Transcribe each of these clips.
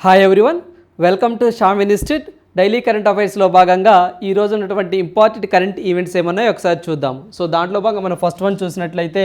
Hi everyone welcome to Sham institute daily current అఫైర్స్లో భాగంగా ఈ రోజు ఉన్నటువంటి ఇంపార్టెంట్ కరెంట్ ఈవెంట్స్ ఏమన్నాయో ఒకసారి చూద్దాం. సో దాంట్లో భాగంగా మనం ఫస్ట్ వన్ చూసినట్లయితే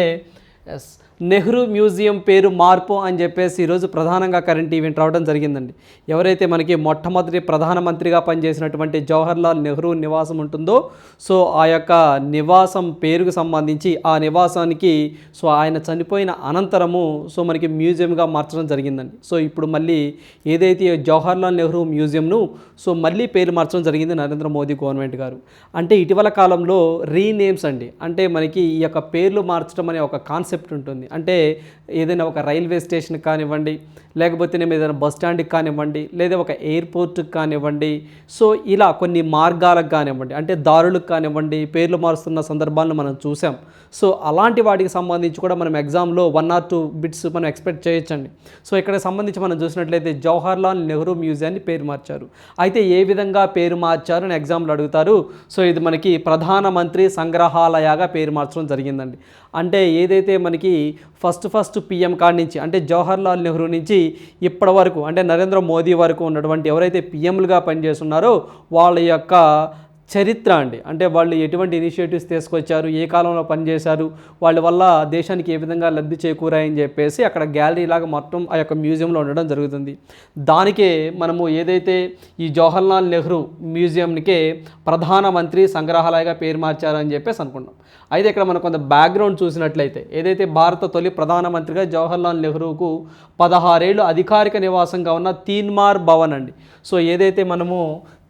ఎస్ నెహ్రూ మ్యూజియం పేరు మార్పు అని చెప్పేసి ఈరోజు ప్రధానంగా కరెంట్ ఈవెంట్ రావడం జరిగిందండి. ఎవరైతే మనకి మొట్టమొదటి ప్రధానమంత్రిగా పనిచేసినటువంటి జవహర్లాల్ నెహ్రూ నివాసం ఉంటుందో సో ఆ యొక్క నివాసం పేరుకు సంబంధించి ఆ నివాసానికి సో ఆయన చనిపోయిన అనంతరము సో మనకి మ్యూజియంగా మార్చడం జరిగిందండి. సో ఇప్పుడు మళ్ళీ ఏదైతే జవహర్లాల్ నెహ్రూ మ్యూజియంను సో మళ్ళీ పేరు మార్చడం జరిగింది నరేంద్ర మోదీ గవర్నమెంట్ గారు. అంటే ఇటీవల కాలంలో రీనేమ్స్ అండి. అంటే మనకి ఈ యొక్క పేర్లు మార్చడం అనే ఒక కాన్సెప్ట్ ఉంటుంది. అంటే ఏదైనా ఒక రైల్వే స్టేషన్ కానివ్వండి లేకపోతే నేను ఏదైనా బస్ స్టాండ్కి కానివ్వండి లేదా ఒక ఎయిర్పోర్ట్కి కానివ్వండి సో ఇలా కొన్ని మార్గాలకు కానివ్వండి అంటే దారులకు కానివ్వండి పేర్లు మారుస్తున్న సందర్భాలను మనం చూసాం. సో అలాంటి వాటికి సంబంధించి కూడా మనం ఎగ్జామ్లో వన్ ఆర్ టూ బిట్స్ మనం ఎక్స్పెక్ట్ చేయొచ్చండి. సో ఇక్కడ సంబంధించి మనం చూసినట్లయితే జవహర్లాల్ నెహ్రూ మ్యూజియాన్ని పేరు మార్చారు. అయితే ఏ విధంగా పేరు మార్చారు అని ఎగ్జామ్లో అడుగుతారు. సో ఇది మనకి ప్రధానమంత్రి సంగ్రహాలయాగా పేరు మార్చడం జరిగిందండి. అంటే ఏదైతే మనకి ఫస్ట్ ఫస్ట్ పిఎం కాడి నుంచి అంటే జవహర్లాల్ నెహ్రూ నుంచి ఇప్పటి వరకు అంటే నరేంద్ర మోదీ వరకు ఉన్నటువంటి ఎవరైతే పిఎంలుగా పనిచేస్తున్నారో వాళ్ళ యొక్క చరిత్ర అండి. అంటే వాళ్ళు ఎటువంటి ఇనిషియేటివ్స్ తీసుకొచ్చారు ఏ కాలంలో పనిచేశారు వాళ్ళ వల్ల దేశానికి ఏ విధంగా లబ్ధి చేకూరాయని చెప్పేసి అక్కడ గ్యాలరీ లాగా మొత్తం ఆ యొక్క మ్యూజియంలో ఉండడం జరుగుతుంది. దానికే మనము ఏదైతే ఈ జవహర్లాల్ నెహ్రూ మ్యూజియంకే ప్రధానమంత్రి సంగ్రహాలయగా పేరు మార్చారని చెప్పేసి అనుకున్నాం అయితే ఇక్కడ మనం కొంత బ్యాక్గ్రౌండ్ చూసినట్లయితే ఏదైతే భారత తొలి ప్రధానమంత్రిగా జవహర్లాల్ నెహ్రూకు పదహారేళ్ళు అధికారిక నివాసంగా ఉన్న తీన్మార్ భవన్ అండి. సో ఏదైతే మనము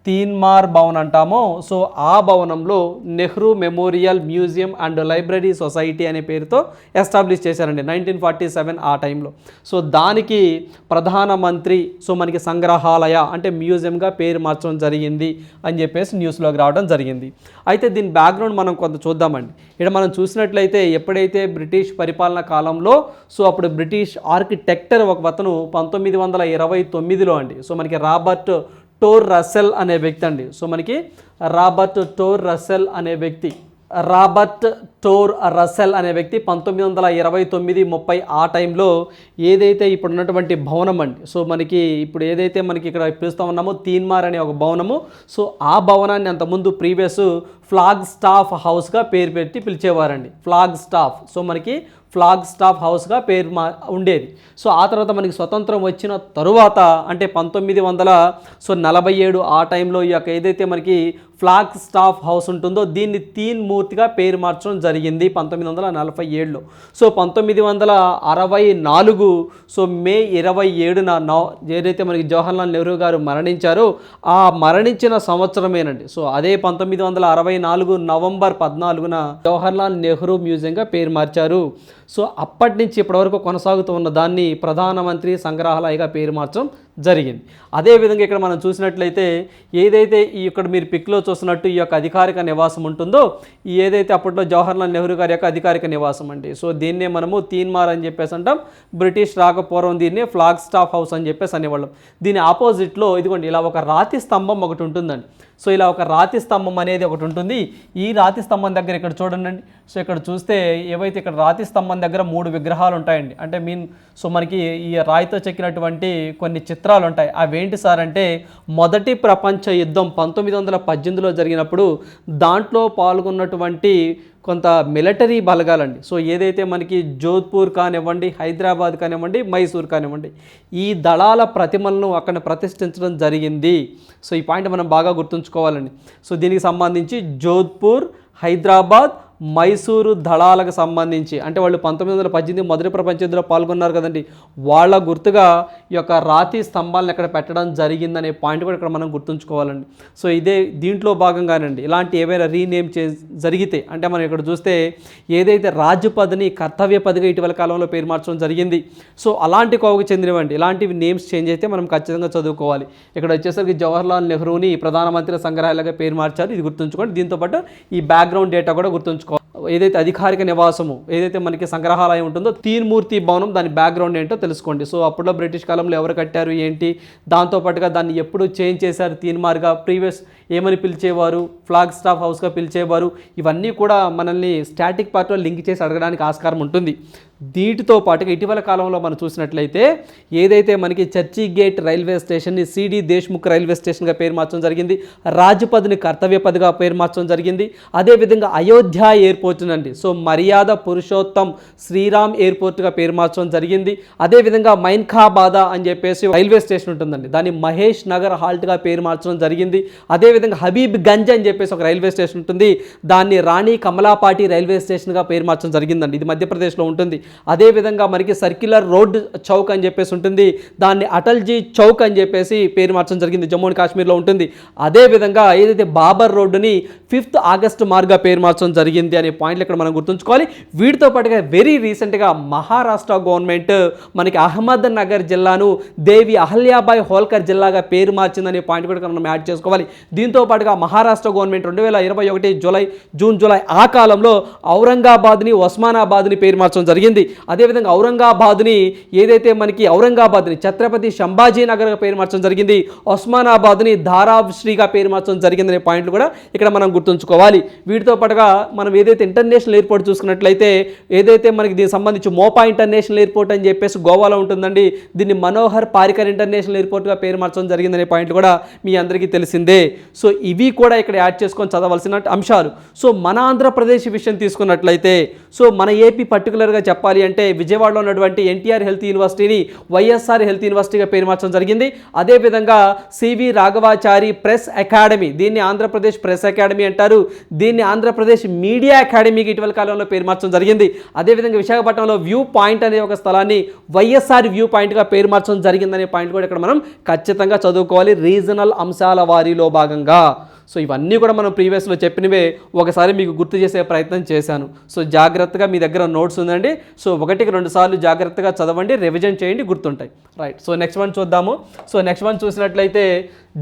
తీన్మార్ భవన్ అంటామో. సో ఆ భవనంలో Nehru memorial museum and library society అనే పేరుతో ఎస్టాబ్లిష్ చేశారండి నైన్టీన్ ఫార్టీ సెవెన్ ఆ టైంలో. సో దానికి ప్రధానమంత్రి సో మనకి సంగ్రహాలయ అంటే మ్యూజియంగా పేరు మార్చడం జరిగింది అని చెప్పేసి న్యూస్లోకి రావడం జరిగింది. అయితే దీని బ్యాక్గ్రౌండ్ మనం కొంత చూద్దామండి. ఇక్కడ మనం చూసినట్లయితే ఎప్పుడైతే బ్రిటిష్ పరిపాలన కాలంలో సో అప్పుడు బ్రిటిష్ ఆర్కిటెక్టర్ ఒక అతను పంతొమ్మిది వందల ఇరవై తొమ్మిదిలో అండి. సో మనకి రాబర్ట్ టోర్ రసెల్ అనే వ్యక్తి అండి. సో మనకి రాబర్ట్ టోర్ రసెల్ అనే వ్యక్తి రాబర్ట్ టోర్ రసెల్ అనే వ్యక్తి పంతొమ్మిది వందల ఇరవై తొమ్మిది ముప్పై ఆ టైంలో ఏదైతే ఇప్పుడు ఉన్నటువంటి భవనం అండి. సో మనకి ఇప్పుడు ఏదైతే మనకి ఇక్కడ పిలుస్తూ ఉన్నామో తీన్మార్ అనే ఒక భవనము. సో ఆ భవనాన్ని అంతకుముందు ప్రీవియస్ ఫ్లాగ్ స్టాఫ్ హౌస్గా పేరు పెట్టి పిలిచేవారండి. Flag staff. సో మనకి ఫ్లాగ్ స్టాఫ్ హౌస్గా పేరు మా ఉండేది. సో ఆ తర్వాత మనకి స్వతంత్రం వచ్చిన తరువాత అంటే పంతొమ్మిది వందల సో నలభై ఏడు ఆ టైంలో ఈ యొక్క ఏదైతే మనకి ఫ్లాగ్ స్టాఫ్ హౌస్ ఉంటుందో దీన్ని తీన్ మూర్తిగా పేరు మార్చడం జరిగింది పంతొమ్మిది వందల నలభై ఏడులో. సో పంతొమ్మిది వందల అరవై నాలుగు సో మే ఇరవై ఏడున నవ ఏదైతే మనకి జవహర్లాల్ నెహ్రూ గారు మరణించారో ఆ మరణించిన సంవత్సరమేనండి. సో అదే పంతొమ్మిది వందల అరవై నాలుగు నవంబర్ పద్నాలుగున జవహర్లాల్ నెహ్రూ మ్యూజియంగా పేరు మార్చారు. సో అప్పటి నుంచి ఇప్పటివరకు కొనసాగుతూ ఉన్న దాన్ని ప్రధానమంత్రి సంగ్రహాలయగా పేరు మార్చడం జరిగింది. అదేవిధంగా ఇక్కడ మనం చూసినట్లయితే ఏదైతే ఈ ఇక్కడ మీరు పిక్లో చూసినట్టు ఈ యొక్క అధికారిక నివాసం ఉంటుందో ఈ ఏదైతే అప్పట్లో జవహర్లాల్ నెహ్రూ గారి యొక్క అధికారిక నివాసం అండి. సో దీన్నే మనము తీన్మార్ అని చెప్పేసి అంటాం. బ్రిటిష్ రాకపూర్వం దీన్ని ఫ్లాగ్ స్టాఫ్ హౌస్ అని చెప్పేసి అనేవాళ్ళం. దీని ఆపోజిట్లో ఇదిగోండి ఇలా ఒక రాతి స్తంభం ఒకటి ఉంటుందండి. సో ఇలా ఒక రాతి స్తంభం అనేది ఒకటి ఉంటుంది. ఈ రాతి స్తంభం దగ్గర ఇక్కడ చూడండి. సో ఇక్కడ చూస్తే ఏవైతే ఇక్కడ రాతి స్తంభం దగ్గర మూడు విగ్రహాలు ఉంటాయండి. అంటే మీన్ సో మనకి ఈ రాయితో చెక్కినటువంటి కొన్ని చిత్రాలు ఉంటాయి అవేంటి సార్ అంటే మొదటి ప్రపంచ యుద్ధం పంతొమ్మిది వందల పద్దెనిమిదిలో జరిగినప్పుడు దాంట్లో పాల్గొన్నటువంటి కొంత మిలిటరీ బలగాలండి. సో ఏదైతే మనకి జోధ్పూర్ కానివ్వండి హైదరాబాద్ కానివ్వండి మైసూర్ కానివ్వండి ఈ దళాల ప్రతిమలను అక్కడ ప్రతిష్ఠించడం జరిగింది. సో ఈ పాయింట్ మనం బాగా గుర్తుంచుకోవాలండి. సో దీనికి సంబంధించి జోధ్పూర్ హైదరాబాద్ మైసూరు దళాలకు సంబంధించి అంటే వాళ్ళు పంతొమ్మిది వందల పద్దెనిమిది మొదటి ప్రపంచ యుద్ధంలో పాల్గొన్నారు కదండి. వాళ్ళ గుర్తుగా ఈ యొక్క రాతి స్తంభాలను ఇక్కడ పెట్టడం జరిగిందనే పాయింట్ కూడా ఇక్కడ మనం గుర్తుంచుకోవాలండి. సో ఇదే దీంట్లో భాగంగానండి. ఇలాంటి ఏవైనా రీనేమ్ చే జరిగితే అంటే మనం ఇక్కడ చూస్తే ఏదైతే రాజ్యపదిని కర్తవ్య పదిగా ఇటీవల కాలంలో పేరు మార్చడం జరిగింది. సో అలాంటి కోవకు చెందినవండి. ఇలాంటివి నేమ్స్ చేంజ్ అయితే మనం ఖచ్చితంగా చదువుకోవాలి. ఇక్కడ వచ్చేసరికి జవహర్లాల్ నెహ్రూని ప్రధానమంత్రి సంగ్రహాలయంగా పేరు మార్చారు. ఇది గుర్తుంచుకోండి. దీంతోపాటు ఈ బ్యాక్గ్రౌండ్ డేటా కూడా గుర్తుంచుకోవాలి. ఏదైతే అధికారిక నివాసము ఏదైతే మనకి సంగ్రహాలయం ఉంటుందో తీన్మూర్తి భవనం దాని బ్యాక్గ్రౌండ్ ఏంటో తెలుసుకోండి. సో అప్పట్లో బ్రిటిష్ కాలంలో ఎవరు కట్టారు ఏంటి? దాంతోపాటుగా దాన్ని ఎప్పుడు చేంజ్ చేశారు తీన్మార్గా ప్రీవియస్ ఏమని పిలిచేవారు? ఫ్లాగ్ స్టాఫ్ హౌస్గా పిలిచేవారు? ఇవన్నీ కూడా మనల్ని స్టాటిక్ పార్ట్లో లింక్ చేసి అడగడానికి ఆస్కారం ఉంటుంది. దీటితో పాటుగా ఇటీవల కాలంలో మనం చూసినట్లయితే ఏదైతే మనకి చర్చి గేట్ రైల్వే స్టేషన్ని సిడి దేశ్ముఖ్ రైల్వే స్టేషన్గా పేరు మార్చడం జరిగింది రాజపథ్ని కర్తవ్యపదిగా పేరు మార్చడం జరిగింది అదేవిధంగా అయోధ్య ఎయిర్పోర్ట్నండి సో మర్యాద పురుషోత్తం శ్రీరామ్ ఎయిర్పోర్ట్గా పేరు మార్చడం జరిగింది. అదేవిధంగా మైన్ఖాబాద అని చెప్పేసి రైల్వే స్టేషన్ ఉంటుందండి. దాన్ని మహేష్ నగర్ హాల్ట్గా పేరు మార్చడం జరిగింది. అదేవిధంగా హబీబ్ గంజ్ అని చెప్పేసి ఒక రైల్వే స్టేషన్ ఉంటుంది. దాన్ని రాణి కమలాపాటి రైల్వే స్టేషన్గా పేరు మార్చడం జరిగిందండి. ఇది మధ్యప్రదేశ్లో ఉంటుంది. అదేవిధంగా మనకి సర్క్యులర్ రోడ్ చౌక్ అని చెప్పేసి ఉంటుంది. దాన్ని అటల్జీ చౌక్ అని చెప్పేసి పేరు మార్చడం జరిగింది. జమ్మూ అండ్ కాశ్మీర్లో ఉంటుంది. అదేవిధంగా ఏదైతే బాబర్ రోడ్డుని ఫిఫ్త్ ఆగస్టు మార్గా పేరు మార్చడం జరిగింది అనే పాయింట్లు ఇక్కడ మనం గుర్తుంచుకోవాలి. వీటితో పాటుగా వెరీ రీసెంట్గా మహారాష్ట్ర గవర్నమెంట్ మనకి అహ్మద్ నగర్ జిల్లాను దేవి అహల్యాబాయ్ హోల్కర్ జిల్లాగా పేరు మార్చిందనే పాయింట్ కూడా మనం యాడ్ చేసుకోవాలి. దీంతో పాటుగా మహారాష్ట్ర గవర్నమెంట్ రెండు వేల ఇరవై ఒకటి జూలై జూన్ జూలై ఆ కాలంలో ఔరంగాబాద్ని ఒస్మానాబాద్ని పేరు మార్చడం జరిగింది. అదేవిధంగా ఔరంగాబాద్ని ఏదైతే మనకి ఔరంగాబాద్ని ఛత్రపతి సంభాజీ నగర్గా పేరు మార్చడం జరిగింది ఒస్మానాబాద్ని ధారాశ్రీగా పేరు మార్చడం జరిగిందనే పాయింట్లు కూడా ఇక్కడ మనం గుర్తుంచుకోవాలి. వీటితో పాటుగా మనం ఏదైతే ఇంటర్నేషనల్ ఎయిర్పోర్ట్ చూసుకున్నట్లయితే ఏదైతే మనకి దీనికి సంబంధించి మోపా ఇంటర్నేషనల్ ఎయిర్పోర్ట్ అని చెప్పేసి గోవాలో ఉంటుందండి. దీన్ని మనోహర్ పారికర్ ఇంటర్నేషనల్ ఎయిర్పోర్ట్గా పేరు మార్చడం జరిగిందనే పాయింట్ కూడా మీ అందరికీ తెలిసిందే. సో ఇవి కూడా ఇక్కడ యాడ్ చేసుకొని చదవలసిన అంశాలు. సో మన ఆంధ్రప్రదేశ్ విషయం తీసుకున్నట్లయితే సో మన ఏపీ పర్టికులర్గా చెప్పాలి అంటే విజయవాడలో ఉన్నటువంటి ఎన్టీఆర్ హెల్త్ యూనివర్సిటీని వైఎస్ఆర్ హెల్త్ యూనివర్సిటీగా పేరు మార్చడం జరిగింది. అదేవిధంగా సివి రాఘవాచారి ప్రెస్ అకాడమీ దీన్ని ఆంధ్రప్రదేశ్ ప్రెస్ అకాడమీ అంటారు. దీన్ని ఆంధ్రప్రదేశ్ మీడియా అకాడమీకి ఇటీవల కాలంలో పేరు మార్చడం జరిగింది. అదేవిధంగా విశాఖపట్నంలో వ్యూ పాయింట్ అనే ఒక స్థలాన్ని వైఎస్ఆర్ వ్యూ పాయింట్గా పేరు మార్చడం జరిగిందనే పాయింట్ కూడా ఇక్కడ మనం ఖచ్చితంగా చదువుకోవాలి. రీజనల్ అంశాల వారిలో భాగంగా. సో ఇవన్నీ కూడా మనం ప్రీవియస్లో చెప్పినవే. ఒకసారి మీకు గుర్తు చేసే ప్రయత్నం చేశాను. సో జాగ్రత్తగా మీ దగ్గర నోట్స్ ఉందండి. సో ఒకటికి రెండు సార్లు జాగ్రత్తగా చదవండి రివిజన్ చేయండి గుర్తుంటాయి. రైట్ సో నెక్స్ట్ వన్ చూద్దాము. సో నెక్స్ట్ వన్ చూసినట్లయితే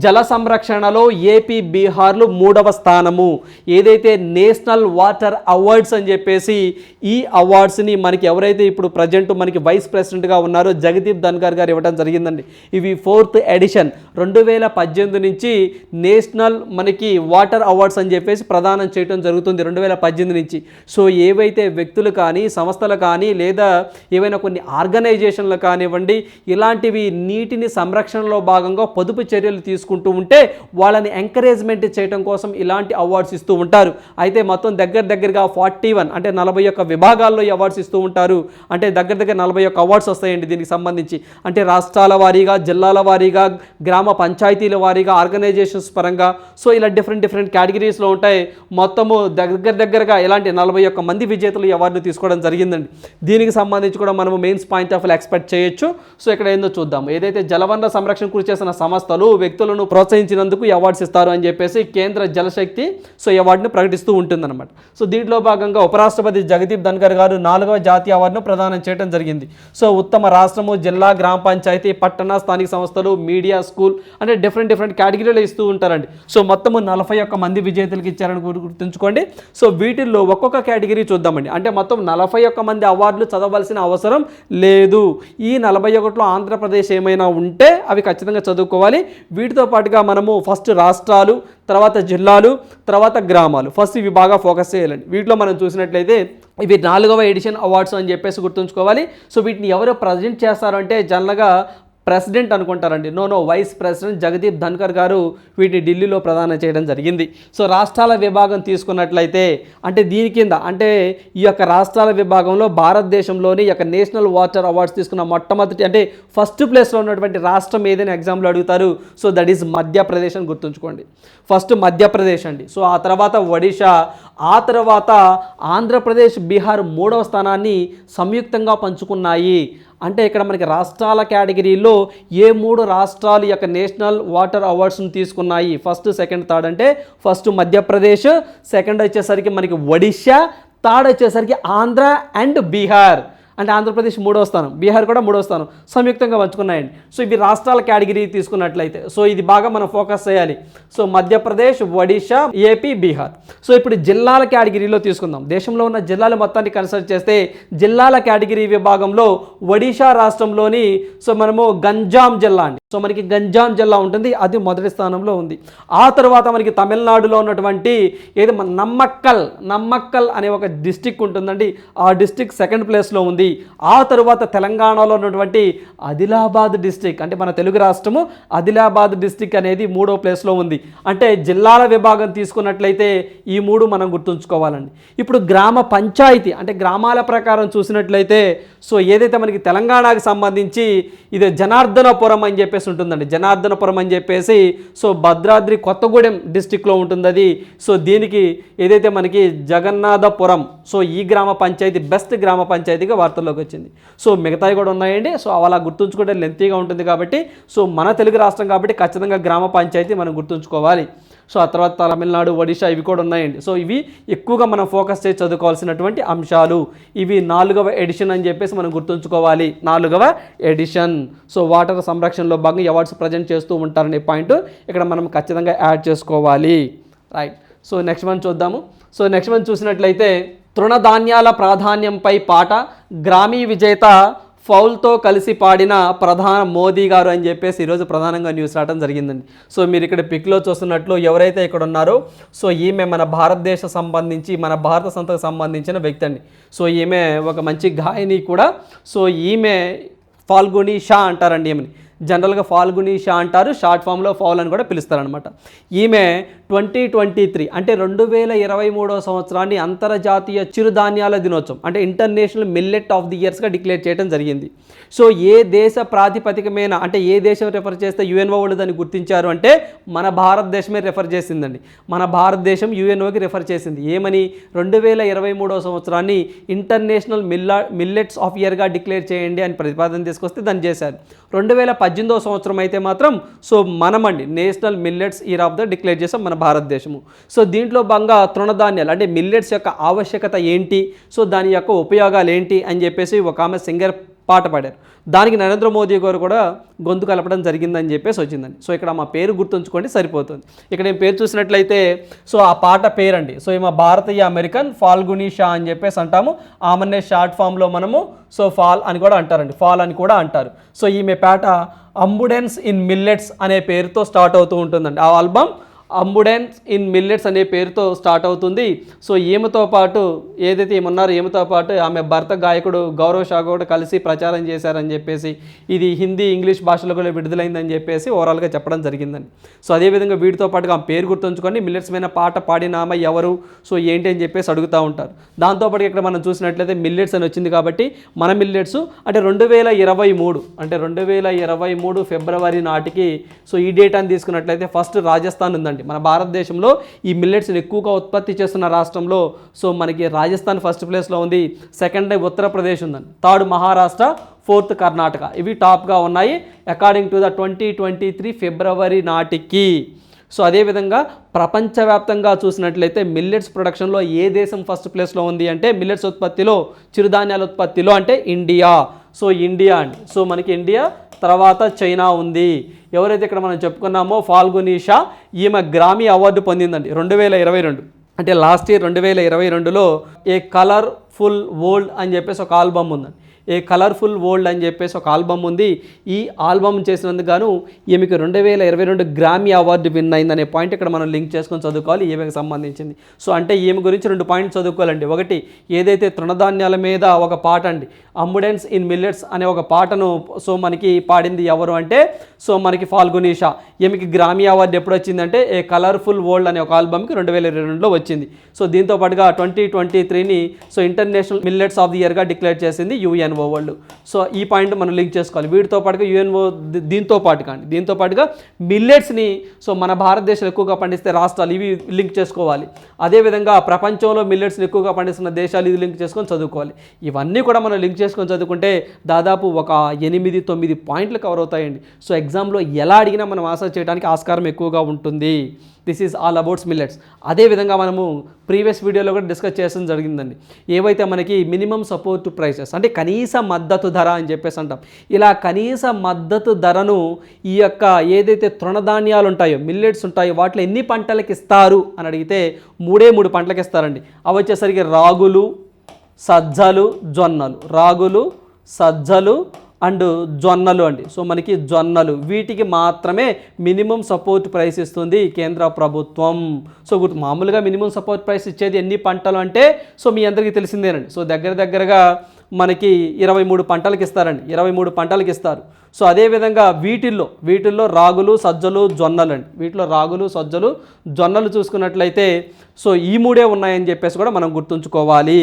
జల సంరక్షణలో ఏపీ బీహార్లు మూడవ స్థానము. ఏదైతే నేషనల్ వాటర్ అవార్డ్స్ అని చెప్పేసి ఈ అవార్డ్స్ని మనకి ఎవరైతే ఇప్పుడు ప్రజెంట్ మనకి వైస్ ప్రెసిడెంట్గా ఉన్నారో జగదీప్ ధన్కర్ గారు ఇవ్వడం జరిగిందండి. ఇవి ఫోర్త్ ఎడిషన్ రెండు వేల పద్దెనిమిది నుంచి నేషనల్ మన మనకి వాటర్ అవార్డ్స్ అని చెప్పేసి ప్రదానం చేయడం జరుగుతుంది రెండు వేల పద్దెనిమిది నుంచి. సో ఏవైతే వ్యక్తులు కానీ సంస్థలు కానీ లేదా ఏవైనా కొన్ని ఆర్గనైజేషన్లు కానివ్వండి ఇలాంటివి నీటిని సంరక్షణలో భాగంగా పొదుపు చర్యలు తీసుకుంటూ ఉంటే వాళ్ళని ఎంకరేజ్మెంట్ చేయడం కోసం ఇలాంటి అవార్డ్స్ ఇస్తూ ఉంటారు. అయితే మొత్తం దగ్గర దగ్గరగా ఫార్టీ వన్ అంటే నలభై ఒక్క విభాగాల్లో ఈ అవార్డ్స్ ఇస్తూ ఉంటారు. అంటే దగ్గర దగ్గర నలభై ఒక్క అవార్డ్స్ వస్తాయండి దీనికి సంబంధించి. అంటే రాష్ట్రాల వారీగా జిల్లాల వారీగా గ్రామ పంచాయతీల వారీగా ఆర్గనైజేషన్స్ పరంగా. సో ఇలా డిఫరెంట్ డిఫరెంట్ కేటగిరీస్లో ఉంటాయి. మొత్తము దగ్గర దగ్గరగా ఇలాంటి నలభై ఒక్క మంది విజేతలు ఈ తీసుకోవడం జరిగిందండి. దీనికి సంబంధించి కూడా మనము మెయిన్స్ పాయింట్ ఆఫ్ ఎక్స్పెక్ట్ చేయొచ్చు. సో ఇక్కడ ఏందో చూద్దాం. ఏదైతే జలవనరుల సంరక్షణ కృషి చేసిన సంస్థలు వ్యక్తులను ప్రోత్సహించినందుకు ఈ అవార్డ్స్ ఇస్తారు అని చెప్పేసి కేంద్ర జలశక్తి సో ఈ అవార్డును ప్రకటిస్తూ ఉంటుందన్నమాట. సో దీంట్లో భాగంగా ఉపరాష్ట్రపతి జగదీప్ ధన్కర్ గారు నాలుగవ జాతీయ అవార్డును ప్రదానం చేయడం జరిగింది. సో ఉత్తమ రాష్ట్రము జిల్లా గ్రామ పంచాయతీ పట్టణ స్థానిక సంస్థలు మీడియా స్కూల్ అంటే డిఫరెంట్ డిఫరెంట్ కేటగిరీలో ఇస్తూ ఉంటారండి. సో మొత్తం మొత్తము నలభై ఒక్క మంది విజేతలకు ఇచ్చారని గుర్తుంచుకోండి. సో వీటిల్లో ఒక్కొక్క కేటగిరీ చూద్దామండి. అంటే మొత్తం నలభై ఒక్క మంది అవార్డులు చదవాల్సిన అవసరం లేదు. ఈ నలభై ఒకటిలో ఆంధ్రప్రదేశ్ ఏమైనా ఉంటే అవి ఖచ్చితంగా చదువుకోవాలి. వీటితో పాటుగా మనము ఫస్ట్ రాష్ట్రాలు తర్వాత జిల్లాలు తర్వాత గ్రామాలు. ఫస్ట్ ఇవి బాగా ఫోకస్ చేయాలండి. వీటిలో మనం చూసినట్లయితే ఇవి నాలుగవ ఎడిషన్ అవార్డ్స్ అని చెప్పేసి గుర్తుంచుకోవాలి. సో వీటిని ఎవరు ప్రజెంట్ చేస్తారంటే జనరల్గా ప్రెసిడెంట్ అనుకుంటారండి. No no vice president Jagdeep Dhankhar garu వీటిని ఢిల్లీలో ప్రదానం చేయడం జరిగింది. సో రాష్ట్రాల విభాగం తీసుకున్నట్లయితే అంటే దీని కింద అంటే ఈ యొక్క రాష్ట్రాల విభాగంలో భారతదేశంలోని యొక్క నేషనల్ వాటర్ అవార్డ్స్ తీసుకున్న మొట్టమొదటి అంటే ఫస్ట్ ప్లేస్లో ఉన్నటువంటి రాష్ట్రం ఏదైనా ఎగ్జామ్లో అడుగుతారు. సో దట్ ఈస్ మధ్యప్రదేశ్ అని గుర్తుంచుకోండి. ఫస్ట్ మధ్యప్రదేశ్ అండి. సో ఆ తర్వాత ఒడిషా ఆ తర్వాత ఆంధ్రప్రదేశ్ బీహార్ మూడవ స్థానాన్ని సంయుక్తంగా పంచుకున్నాయి. అంటే ఇక్కడ మనకి రాష్ట్రాల కేటగిరీలో ఏ మూడు రాష్ట్రాలు యొక్క నేషనల్ వాటర్ అవార్డ్స్ని తీసుకున్నాయి? ఫస్ట్ సెకండ్ థర్డ్ అంటే ఫస్ట్ మధ్యప్రదేశ్ సెకండ్ వచ్చేసరికి మనకి ఒడిషా థర్డ్ వచ్చేసరికి ఆంధ్ర అండ్ బీహార్. అంటే ఆంధ్రప్రదేశ్ మూడో స్థానం బీహార్ కూడా మూడో స్థానం సంయుక్తంగా పంచుకున్నాయండి. సో ఇవి రాష్ట్రాల కేటగిరీ తీసుకున్నట్లయితే సో ఇది బాగా మనం ఫోకస్ చేయాలి. So Madhya Pradesh Odisha AP Bihar. So ఇప్పుడు జిల్లాల కేటగిరీలో తీసుకుందాం. దేశంలో ఉన్న జిల్లాల మొత్తాన్ని కన్సల్ట్ చేస్తే జిల్లాల కేటగిరీ విభాగంలో ఒడిషా రాష్ట్రంలోని సో మనము గంజాం జిల్లా అండి. సో మనకి గంజాం జిల్లా ఉంటుంది అది మొదటి స్థానంలో ఉంది. ఆ తర్వాత మనకి తమిళనాడులో ఉన్నటువంటి ఏది నమ్మక్కల్ నమ్మక్కల్ అనే ఒక డిస్టిక్ ఉంటుందండి. ఆ డిస్టిక్ సెకండ్ ప్లేస్లో ఉంది. ఆ తర్వాత తెలంగాణలో ఉన్నటువంటి ఆదిలాబాద్ డిస్టిక్ అంటే మన తెలుగు రాష్ట్రము ఆదిలాబాద్ డిస్టిక్ అనేది మూడో ప్లేస్లో ఉంది. అంటే జిల్లాల విభాగం తీసుకున్నట్లయితే ఈ మూడు మనం గుర్తుంచుకోవాలండి. ఇప్పుడు గ్రామ పంచాయతీ అంటే గ్రామాల ప్రకారం చూసినట్లయితే సో ఏదైతే మనకి తెలంగాణకు సంబంధించి ఇది జనార్దనపురం అని చెప్పేసి ఉంటుందండి జనార్దనపురం అని చెప్పేసి సో భద్రాద్రి కొత్తగూడెం డిస్టిక్లో ఉంటుంది అది సో దీనికి ఏదైతే మనకి జగన్నాథపురం సో ఈ గ్రామ పంచాయతీ బెస్ట్ గ్రామ పంచాయతీగా వార్తల్లోకి వచ్చింది. సో మిగతావి కూడా ఉన్నాయండి. సో అలా గుర్తుంచుకుంటే లెంతీగా ఉంటుంది కాబట్టి సో మన తెలుగు రాష్ట్రం కాబట్టి ఖచ్చితంగా గ్రామ పంచాయతీ మనం గుర్తుంచుకోవాలి. సో ఆ తర్వాత తమిళనాడు ఒడిశా ఇవి కూడా ఉన్నాయండి. సో ఇవి ఎక్కువగా మనం ఫోకస్ చేసి చదువుకోవాల్సినటువంటి అంశాలు. ఇవి నాలుగవ ఎడిషన్ అని చెప్పేసి మనం గుర్తుంచుకోవాలి. నాలుగవ ఎడిషన్ సో వాటర్ సంరక్షణలో భాగంగా అవార్డ్స్ ప్రజెంట్ చేస్తూ ఉంటారనే పాయింట్ ఇక్కడ మనం ఖచ్చితంగా యాడ్ చేసుకోవాలి. రైట్ సో నెక్స్ట్ వన్ చూద్దాము. సో నెక్స్ట్ వన్ చూసినట్లయితే తృణధాన్యాల ప్రాధాన్యంపై పాట గ్రామీ విజేత ఫౌల్తో కలిసి పాడిన ప్రధాన మోదీ గారు అని చెప్పేసి ఈరోజు ప్రధానంగా న్యూస్ రావడం జరిగిందండి. సో మీరు ఇక్కడ పిక్లో చూస్తున్నట్లు ఎవరైతే ఇక్కడ ఉన్నారో సో ఈమె మన భారతదేశ సంబంధించి మన భారత సంతకు సంబంధించిన వ్యక్తి అండి. సో ఈమె ఒక మంచి గాయని కూడా సో ఈమె ఫాల్గుని షా అంటారండి ఈమెని. జనరల్గా ఫాల్గుని షా అంటారు షార్ట్ ఫామ్లో ఫాల్ అని కూడా పిలుస్తారనమాట ఈమె ట్వంటీ ట్వంటీ త్రీ అంటే రెండు వేల ఇరవై మూడవ సంవత్సరాన్ని అంతర్జాతీయ చిరుధాన్యాల దినోత్సవం అంటే ఇంటర్నేషనల్ మిల్లెట్ ఆఫ్ ది ఇయర్స్గా డిక్లేర్ చేయడం జరిగింది. సో ఏ దేశ ప్రాతిపదికమైన అంటే ఏ దేశం రెఫర్ చేస్తే యుఎన్ఓ వాళ్ళు దాన్ని గుర్తించారు అంటే మన భారతదేశమే రెఫర్ చేసిందండి. మన భారతదేశం యుఎన్ఓకి రెఫర్ చేసింది. ఏమని? రెండు వేల ఇరవై మూడవ సంవత్సరాన్ని ఇంటర్నేషనల్ మిల్లా మిల్లెట్స్ ఆఫ్ ఇయర్గా డిక్లేర్ చేయండి అని ప్రతిపాదన తీసుకొస్తే దాన్ని చేశారు. రెండు వేల పద్దెనిమిదవ సంవత్సరం అయితే మాత్రం so మనమండి national millets year of the declare చేసాం మన భారతదేశము. సో దీంట్లో భాగంగా తృణధాన్యాలు అంటే మిల్లెట్స్ యొక్క ఆవశ్యకత ఏంటి? సో దాని యొక్క ఉపయోగాలు ఏంటి? అని చెప్పేసి ఒక ఆమె సింగర్ పాట పాడారు. దానికి నరేంద్ర మోదీ గారు కూడా గొంతు కలపడం జరిగిందని చెప్పేసి వచ్చిందండి. సో ఇక్కడ మా పేరు గుర్తుంచుకోండి సరిపోతుంది. ఇక్కడ నేను పేరు చూసినట్లయితే సో ఆ పాట పేరండి. సో ఈమె భారతీయ అమెరికన్ ఫాల్గుని షా అని చెప్పేసి అంటాము. ఆమెనే షార్ట్ ఫామ్లో మనము సో ఫాల్ అని కూడా అంటారండి. ఫాల్ అని కూడా అంటారు. సో ఈమె పాట అంబుడెన్స్ ఇన్ మిల్లెట్స్ అనే పేరుతో స్టార్ట్ అవుతూ ఉంటుందండి. ఆ ఆల్బమ్ అంబుడెన్స్ ఇన్ మిల్లెట్స్ అనే పేరుతో స్టార్ట్ అవుతుంది. సో ఈమెతో పాటు ఏదైతే ఏమన్నారో ఈమెతో పాటు ఆమె భర్త గాయకుడు గౌరవ్ షా కూడా కలిసి ప్రచారం చేశారని చెప్పేసి ఇది హిందీ ఇంగ్లీష్ భాషలో కూడా విడుదలైందని చెప్పేసి ఓవరాల్గా చెప్పడం జరిగిందని. సో అదేవిధంగా వీటితో పాటుగా ఆమె పేరు గుర్తుంచుకొని మిల్లెట్స్ మీద పాట పాడిన ఆమె ఎవరు? సో ఏంటి అని చెప్పేసి అడుగుతూ ఉంటారు. దాంతోపాటు ఇక్కడ మనం చూసినట్లయితే మిల్లెట్స్ అని వచ్చింది కాబట్టి మన మిల్లెట్స్ అంటే రెండు వేల ఇరవై మూడు అంటే రెండు వేల ఇరవై మూడు ఫిబ్రవరి నాటికి సో ఈ డేటాని తీసుకున్నట్లయితే ఫస్ట్ రాజస్థాన్ ఉందండి. మన భారతదేశంలో ఈ మిల్లెట్స్ని ఎక్కువగా ఉత్పత్తి చేస్తున్న రాష్ట్రంలో సో మనకి రాజస్థాన్ ఫస్ట్ ప్లేస్లో ఉంది సెకండ్ ఉత్తరప్రదేశ్ ఉందండి. Third Maharashtra fourth Karnataka. ఇవి టాప్గా ఉన్నాయి. According to the twenty twenty three February నాటికి. సో అదేవిధంగా ప్రపంచవ్యాప్తంగా చూసినట్లయితే మిల్లెట్స్ ప్రొడక్షన్లో ఏ దేశం ఫస్ట్ ప్లేస్లో ఉంది అంటే మిల్లెట్స్ ఉత్పత్తిలో చిరుధాన్యాల ఉత్పత్తిలో అంటే ఇండియా సో ఇండియా అండి. సో మనకి ఇండియా తర్వాత చైనా ఉంది. ఎవరైతే ఇక్కడ మనం చెప్పుకున్నామో ఫాల్గునీషా ఈమె గ్రామీ అవార్డు పొందిందండి రెండు వేల ఇరవై రెండు. అంటే లాస్ట్ ఇయర్ రెండు వేల ఇరవై రెండులో ఏ కలర్ ఫుల్ వరల్డ్ అని చెప్పేసి ఒక ఆల్బమ్ ఉందండి. ఏ కలర్ఫుల్ వరల్డ్ అని చెప్పేసి ఒక ఆల్బమ్ ఉంది. ఈ ఆల్బమ్ చేసినందుకు గాను ఈమెకి రెండు వేల ఇరవై రెండు గ్రామీ అవార్డు విన్ అయిందనే పాయింట్ ఇక్కడ మనం లింక్ చేసుకొని చదువుకోవాలి ఈమెకి సంబంధించింది. సో అంటే ఈమె గురించి రెండు పాయింట్స్ చదువుకోవాలండి. ఒకటి ఏదైతే తృణధాన్యాల మీద ఒక పాట అండి అంబుడెన్స్ ఇన్ మిల్లెట్స్ అనే ఒక పాటను సో మనకి పాడింది ఎవరు అంటే సో మనకి ఫాల్గునీషా ఈమెకి గ్రామీ అవార్డు ఎప్పుడు వచ్చిందంటే ఏ కలర్ఫుల్ వరల్డ్ అనే ఒక ఆల్బమ్కి రెండు వేల ఇరవై రెండులో వచ్చింది. సో దీంతో పాటుగా ట్వంటీ ట్వంటీ త్రీని so international millets of the ఇయర్గా declare చేసింది యుఎన్ఓ వాళ్ళు. సో ఈ పాయింట్ మనం లింక్ చేసుకోవాలి. వీటితో పాటుగా యుఎన్ఓ దీంతో పాటు కానీ దీంతో పాటుగా మిల్లెట్స్ని సో మన భారతదేశంలో ఎక్కువగా పండిస్తే రాష్ట్రాలు ఇవి లింక్ చేసుకోవాలి. అదేవిధంగా ప్రపంచంలో మిల్లెట్స్ని ఎక్కువగా పండిస్తున్న దేశాలు ఇది లింక్ చేసుకొని చదువుకోవాలి. ఇవన్నీ కూడా మనం లింక్ చేసుకొని చదువుకుంటే దాదాపు ఒక ఎనిమిది తొమ్మిది పాయింట్లు కవర్ అవుతాయండి. సో ఎగ్జామ్లో ఎలా అడిగినా మనం ఆశ చేయడానికి ఆస్కారం ఎక్కువగా ఉంటుంది. This is all abouts millets అదేవిధంగా మనము ప్రీవియస్ వీడియోలో కూడా డిస్కస్ చేసడం జరిగిందండి. ఏవైతే మనకి మినిమం సపోర్ట్ ప్రైసెస్ అంటే కనీస మద్దతు ధర అని చెప్పేసి అంటాం. ఇలా కనీస మద్దతు ధరను ఈ యొక్క ఏదైతే తృణధాన్యాలు ఉంటాయో మిల్లెట్స్ ఉంటాయో వాటిలో ఎన్ని పంటలకు ఇస్తారు అని అడిగితే మూడే మూడు పంటలకు ఇస్తారండి. అవి వచ్చేసరికి రాగులు సజ్జలు జొన్నలు. రాగులు సజ్జలు అండ్ జొన్నలు అండి. సో మనకి జొన్నలు వీటికి మాత్రమే మినిమం సపోర్ట్ ప్రైస్ ఇస్తుంది కేంద్ర ప్రభుత్వం. సో గుర్తు మామూలుగా మినిమం సపోర్ట్ ప్రైస్ ఇచ్చేది ఎన్ని పంటలు అంటే సో మీ అందరికీ తెలిసిందేనండి. సో దగ్గర దగ్గరగా మనకి ఇరవై మూడు పంటలకు ఇస్తారండి. ఇరవై మూడు పంటలకి ఇస్తారు. సో అదేవిధంగా వీటిల్లో వీటిల్లో రాగులు సజ్జలు జొన్నలు అండి. వీటిలో రాగులు సజ్జలు జొన్నలు చూసుకున్నట్లయితే సో ఈ మూడే ఉన్నాయని చెప్పేసి కూడా మనం గుర్తుంచుకోవాలి.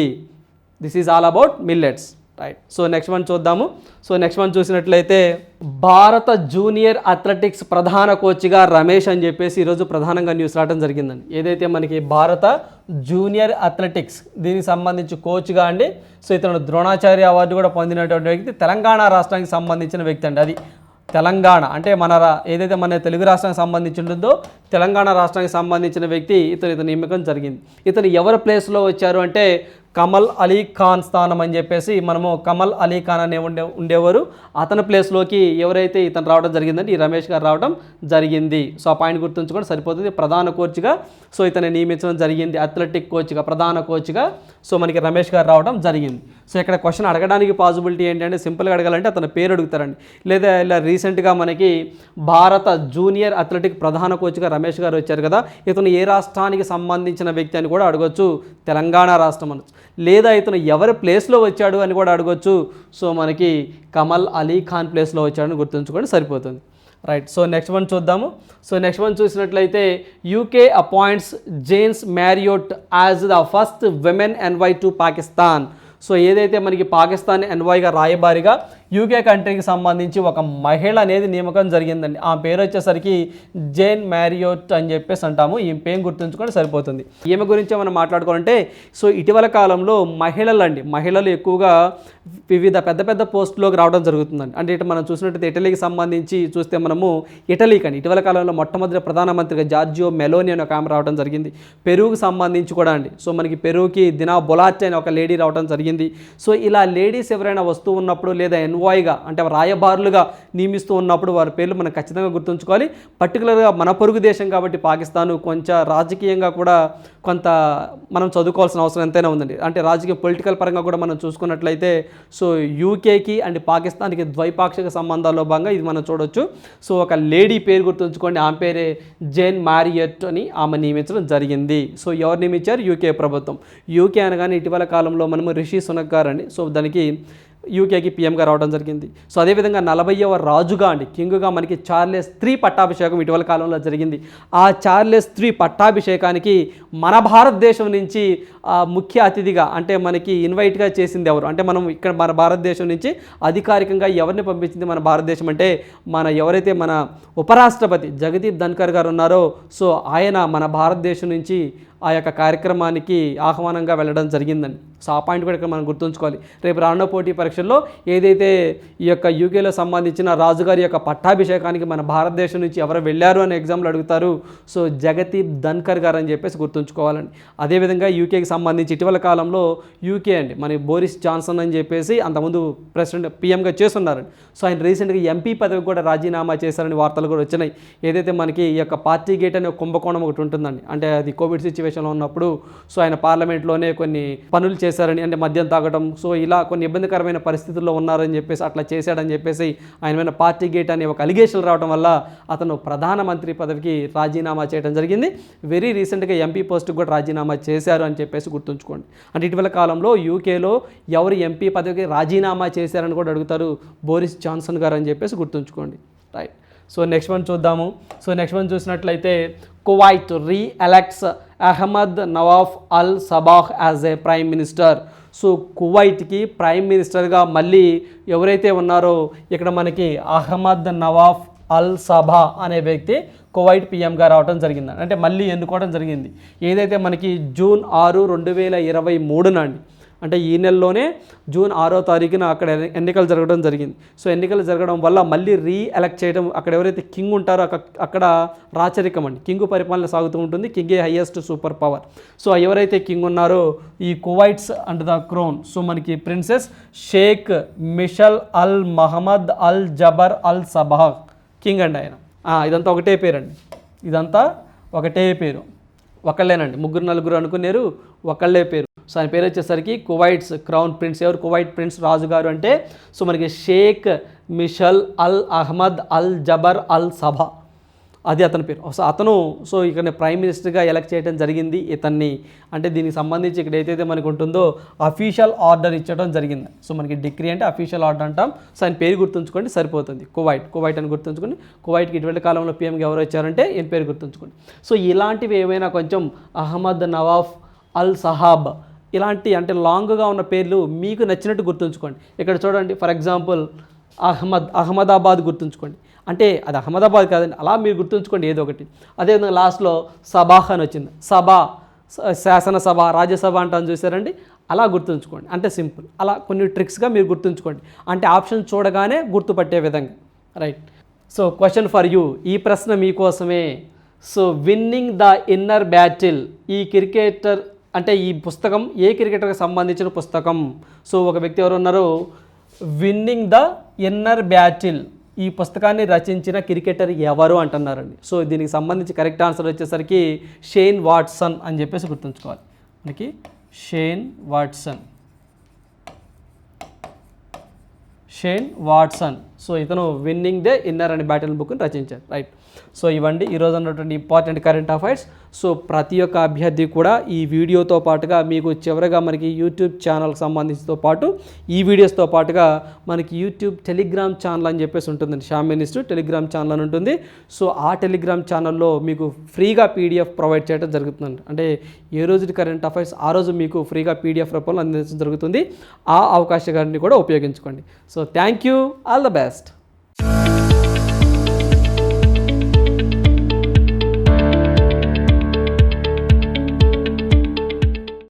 This is all about millets right so next one చూద్దాము. సో నెక్స్ట్ వన్ చూసినట్లయితే భారత జూనియర్ అథ్లెటిక్స్ ప్రధాన కోచ్గా రమేష్ అని చెప్పేసి ఈరోజు ప్రధానంగా న్యూస్ రావడం జరిగిందండి. ఏదైతే మనకి భారత జూనియర్ అథ్లెటిక్స్ దీనికి సంబంధించి కోచ్గా అండి సో ఇతను ద్రోణాచార్య అవార్డు కూడా పొందినటువంటి వ్యక్తి తెలంగాణ రాష్ట్రానికి సంబంధించిన వ్యక్తి అండి అది. తెలంగాణ అంటే మన ఏదైతే మన తెలుగు రాష్ట్రానికి సంబంధించి ఉంటుందో తెలంగాణ రాష్ట్రానికి సంబంధించిన వ్యక్తి ఇతను ఇతను నియమకం జరిగింది. ఇతను ఎవరి ప్లేస్లో వచ్చారు అంటే కమల్ అలీ ఖాన్ స్థానం అని చెప్పేసి మనము కమల్ అలీ ఖాన్ అనే ఉండే ఉండేవారు. అతని ప్లేస్లోకి ఎవరైతే ఇతను రావడం జరిగిందంటే ఈ రమేష్ గారు రావడం జరిగింది. సో ఆ పాయింట్ గుర్తుంచుకొని సరిపోతుంది. ప్రధాన కోచ్గా సో ఇతను నియమించడం జరిగింది. అథ్లెటిక్ కోచ్గా ప్రధాన కోచ్గా సో మనకి రమేష్ గారు రావడం జరిగింది. సో ఇక్కడ క్వశ్చన్ అడగడానికి పాసిబిలిటీ ఏంటంటే సింపుల్గా అడగాలంటే అతని పేరు అడుగుతారండి. లేదా ఇలా రీసెంట్గా మనకి భారత జూనియర్ అథ్లెటిక్ ప్రధాన కోచ్గా రమేష్ గారు వచ్చారు కదా ఇతను ఏ రాష్ట్రానికి సంబంధించిన వ్యక్తి అని కూడా అడగొచ్చు. తెలంగాణ రాష్ట్రం అనొచ్చు. లేదా ఇతను ఎవరి ప్లేస్లో వచ్చాడు అని కూడా అడగొచ్చు. సో మనకి కమల్ అలీ ఖాన్ ప్లేస్లో వచ్చాడని గుర్తుంచుకోండి సరిపోతుంది. రైట్ సో నెక్స్ట్ వన్ చూద్దాము. సో నెక్స్ట్ వన్ చూసినట్లయితే UK appoints James Marriott as the first women envoy to Pakistan so ఏదైతే మనకి పాకిస్తాన్ ఎన్వాయిగా రాయబారిగా యూకే కంట్రీకి సంబంధించి ఒక మహిళ అనేది నియామకం జరిగిందండి. ఆ పేరు వచ్చేసరికి జేన్ మ్యారియోట్ అని చెప్పేసి అంటాము. ఈ పేరు గుర్తుంచుకొని సరిపోతుంది. ఈమె గురించి మనం మాట్లాడుకోవాలంటే సో ఇటీవల కాలంలో మహిళలు అండి మహిళలు ఎక్కువగా వివిధ పెద్ద పెద్ద పోస్టులోకి రావడం జరుగుతుందండి. అంటే ఇటు మనం చూసినట్టయితే ఇటలీకి సంబంధించి చూస్తే మనము ఇటలీకి అండి. ఇటీవల కాలంలో మొట్టమొదటి ప్రధానమంత్రిగా జార్జియో మెలోని అని ఒక ఆమె రావడం జరిగింది. పెరుగుకి సంబంధించి కూడా అండి. సో మనకి పెరుగుకి దినా బొలాచ్ అని ఒక లేడీ రావడం జరిగింది. సో ఇలా లేడీస్ ఎవరైనా వస్తూ ఉన్నప్పుడు లేదా ఎన్వాయ్గా అంటే రాయబారులుగా నియమిస్తూ ఉన్నప్పుడు వారి పేర్లు మనం ఖచ్చితంగా గుర్తుంచుకోవాలి. పర్టికులర్గా మన పొరుగు దేశం కాబట్టి పాకిస్తాన్ కొంచెం రాజకీయంగా కూడా కొంత మనం చదువుకోవాల్సిన అవసరం ఎంతైనా ఉందండి. అంటే రాజకీయ పొలిటికల్ పరంగా కూడా మనం చూసుకున్నట్లయితే సో యూకేకి అండ్ పాకిస్తాన్కి ద్వైపాక్షిక సంబంధాల్లో భాగంగా ఇది మనం చూడొచ్చు. సో ఒక లేడీ పేరు గుర్తుంచుకోండి. ఆమె పేరే జేన్ మారియట్ అని ఆమె నియమించడం జరిగింది. సో ఎవరు నియమించారు? యూకే ప్రభుత్వం. యూకే అనగానే ఇటీవల కాలంలో మనము రిషి సునక్ గారు అండి. సో దానికి యూకేకి పీఎంగా రావడం జరిగింది. సో అదేవిధంగా నలభైవ రాజుగా అండి కింగ్గా మనకి చార్లెస్ త్రీ పట్టాభిషేకం ఇటీవల కాలంలో జరిగింది. ఆ చార్లెస్ త్రీ పట్టాభిషేకానికి మన భారతదేశం నుంచి ముఖ్య అతిథిగా అంటే మనకి ఇన్వైట్గా చేసింది ఎవరు? అంటే మనం ఇక్కడ మన భారతదేశం నుంచి అధికారికంగా ఎవరిని పంపించింది మన భారతదేశం అంటే మన ఎవరైతే మన ఉపరాష్ట్రపతి జగదీప్ ధన్కర్ గారు ఉన్నారో సో ఆయన మన భారతదేశం నుంచి ఆ యొక్క కార్యక్రమానికి ఆహ్వానంగా వెళ్ళడం జరిగిందండి. సో ఆ పాయింట్ కూడా ఇక్కడ మనం గుర్తుంచుకోవాలి. రేపు రానున్న పోటీ పరీక్షల్లో ఏదైతే ఈ యొక్క యూకేలో సంబంధించిన రాజుగారి యొక్క పట్టాభిషేకానికి మన భారతదేశం నుంచి ఎవరు వెళ్ళారు అని ఎగ్జామ్లు అడుగుతారు. సో జగదీప్ ధన్కర్ గారు అని చెప్పేసి గుర్తుంచుకోవాలండి. అదేవిధంగా యూకేకి సంబంధించి ఇటీవల కాలంలో యూకే అండి మన బోరిస్ జాన్సన్ అని చెప్పేసి అంతకుముందు ప్రెసిడెంట్ పీఎంగా చేస్తున్నారండి. సో ఆయన రీసెంట్గా ఎంపీ పదవి కూడా రాజీనామా చేశారని వార్తలు కూడా వచ్చినాయి. ఏదైతే మనకి ఈ యొక్క పార్టీ గేట్ అనే కుంభకోణం ఒకటి ఉంటుందండి అంటే అది కోవిడ్ సిచ్యువేషన్లో ఉన్నప్పుడు సో ఆయన పార్లమెంట్లోనే కొన్ని పనులు చేశారని అంటే మద్యం తాగడం సో ఇలా కొన్ని ఇబ్బందికరమైన పరిస్థితుల్లో ఉన్నారని చెప్పేసి అట్లా చేశాడని చెప్పేసి ఆయన మీద పార్టీ గేట్ అనే ఒక అలిగేషన్ రావడం వల్ల అతను ప్రధానమంత్రి పదవికి రాజీనామా చేయడం జరిగింది. వెరీ రీసెంట్గా ఎంపీ పోస్ట్కి కూడా రాజీనామా చేశారు అని చెప్పేసి గుర్తుంచుకోండి. అంటే ఇటీవల కాలంలో యూకేలో ఎవరు ఎంపీ పదవికి రాజీనామా చేశారని కూడా అడుగుతారు బోరిస్ జాన్సన్ గారు అని చెప్పేసి గుర్తుంచుకోండి. రైట్. సో నెక్స్ట్ వన్ చూద్దాము. సో నెక్స్ట్ వన్ చూసినట్లయితే Kuwait reelects Ahmad Nawaf Al Sabah as a prime minister so కువైట్కి prime మినిస్టర్గా మళ్ళీ ఎవరైతే ఉన్నారో ఇక్కడ మనకి అహ్మద్ నవాఫ్ అల్ సభా అనే వ్యక్తి కువైట్ పీఎంగా రావడం జరిగింది అంటే మళ్ళీ ఎన్నుకోవడం జరిగింది. ఏదైతే మనకి జూన్ ఆరు రెండు వేల ఇరవై మూడునండి అంటే ఈ నెలలోనే జూన్ ఆరో తారీఖున అక్కడ ఎన్ని- ఎన్నికలు జరగడం జరిగింది. సో ఎన్నికలు జరగడం వల్ల మళ్ళీ రీ ఎలక్ట్ చేయడం అక్కడ ఎవరైతే కింగ్ ఉంటారో అక్కడ రాచరికం అండి. కింగ్ పరిపాలన సాగుతూ ఉంటుంది. కింగే హయ్యెస్ట్ సూపర్ పవర్. సో ఎవరైతే కింగ్ ఉన్నారో ఈ Kuwait's and the crown. So మనకి princess Sheikh Mishal Al Muhammad Al Jaber Al Sabah. King అండి ఆయన. ఇదంతా ఒకటే పేరండి. ఇదంతా ఒకటే పేరు. ఒకళ్ళేనండి. ముగ్గురు నలుగురు అనుకున్నారు ఒకళ్ళే పేరు. సో ఆయన పేరు వచ్చేసరికి కువైట్స్ క్రౌన్ ప్రిన్స్. ఎవరు కువైట్ ప్రిన్స్? రాజు గారు అంటే సో మనకి Sheikh Mishal Al Ahmad Al Jaber Al Sabah. అది అతని పేరు. సో అతను సో ఇక్కడ ప్రైమ్ మినిస్టర్గా ఎలక్ట్ చేయడం జరిగింది. ఇతన్ని అంటే దీనికి సంబంధించి ఇక్కడ ఏదైతే మనకు ఉంటుందో అఫీషియల్ ఆర్డర్ ఇచ్చడం జరిగింది. సో మనకి డిగ్రీ అంటే అఫీషియల్ ఆర్డర్ అంటాం. సో ఆయన పేరు గుర్తుంచుకోండి సరిపోతుంది. కువైట్ కువైట్ అని గుర్తుంచుకోండి. కువైట్కి ఇటువంటి కాలంలో పీఎంకి ఎవరు వచ్చారంటే ఈయన పేరు గుర్తుంచుకోండి. సో ఇలాంటివి ఏమైనా కొంచెం అహ్మద్ నవాఫ్ అల్ సహాబ్ ఇలాంటి అంటే లాంగ్గా ఉన్న పేర్లు మీకు నచ్చినట్టు గుర్తుంచుకోండి. ఇక్కడ చూడండి ఫర్ ఎగ్జాంపుల్ అహ్మద్ అహ్మదాబాద్ గుర్తుంచుకోండి. అంటే అది అహ్మదాబాద్ కాదండి అలా మీరు గుర్తుంచుకోండి ఏదో ఒకటి. అదేవిధంగా లాస్ట్లో సభాహ్ అని వచ్చింది. సభ శాసనసభ రాజ్యసభ అంటాను చూసారండి. అలా గుర్తుంచుకోండి. అంటే సింపుల్. అలా కొన్ని ట్రిక్స్గా మీరు గుర్తుంచుకోండి. అంటే ఆప్షన్ చూడగానే గుర్తుపట్టే విధంగా. Right so question for you ఈ ప్రశ్న మీకోసమే. So winning the inner battle ఈ క్రికెటర్ అంటే ఈ పుస్తకం ఏ క్రికెటర్కి సంబంధించిన పుస్తకం? సో ఒక వ్యక్తి ఎవరు ఉన్నారు? Winning the inner battle. ఈ పుస్తకాన్ని రచించిన క్రికెటర్ ఎవరు అంటున్నారండి? సో దీనికి సంబంధించి కరెక్ట్ ఆన్సర్ వచ్చేసరికి షేన్ వాట్సన్ అని చెప్పేసి గుర్తుంచుకోవాలి. మనకి Shane Watson. Shane Watson. So ఇతను విన్నింగ్ దే ఇన్నర్ అనే బ్యాటిల్ బుక్ని రచించారు రైట్ సో ఇవ్వండి ఈరోజు ఉన్నటువంటి ఇంపార్టెంట్ కరెంట్ అఫైర్స్ సో ప్రతి ఒక్క అభ్యర్థి కూడా ఈ వీడియోతో పాటుగా మీకు చివరగా మనకి యూట్యూబ్ ఛానల్కి సంబంధించితో పాటు ఈ వీడియోస్తో పాటుగా మనకి యూట్యూబ్ టెలిగ్రామ్ ఛానల్ అని చెప్పేసి ఉంటుందండి. షామ్ మినిస్టర్ టెలిగ్రామ్ ఛానల్ అని ఉంటుంది. సో ఆ టెలిగ్రామ్ ఛానల్లో మీకు ఫ్రీగా పీడిఎఫ్ ప్రొవైడ్ చేయడం జరుగుతుందండి. అంటే ఏ రోజు కరెంట్ అఫైర్స్ ఆ రోజు మీకు ఫ్రీగా పీడిఎఫ్ రూపంలో అందించడం జరుగుతుంది. ఆ అవకాశాన్ని కూడా ఉపయోగించుకోండి. So thank you all the best best.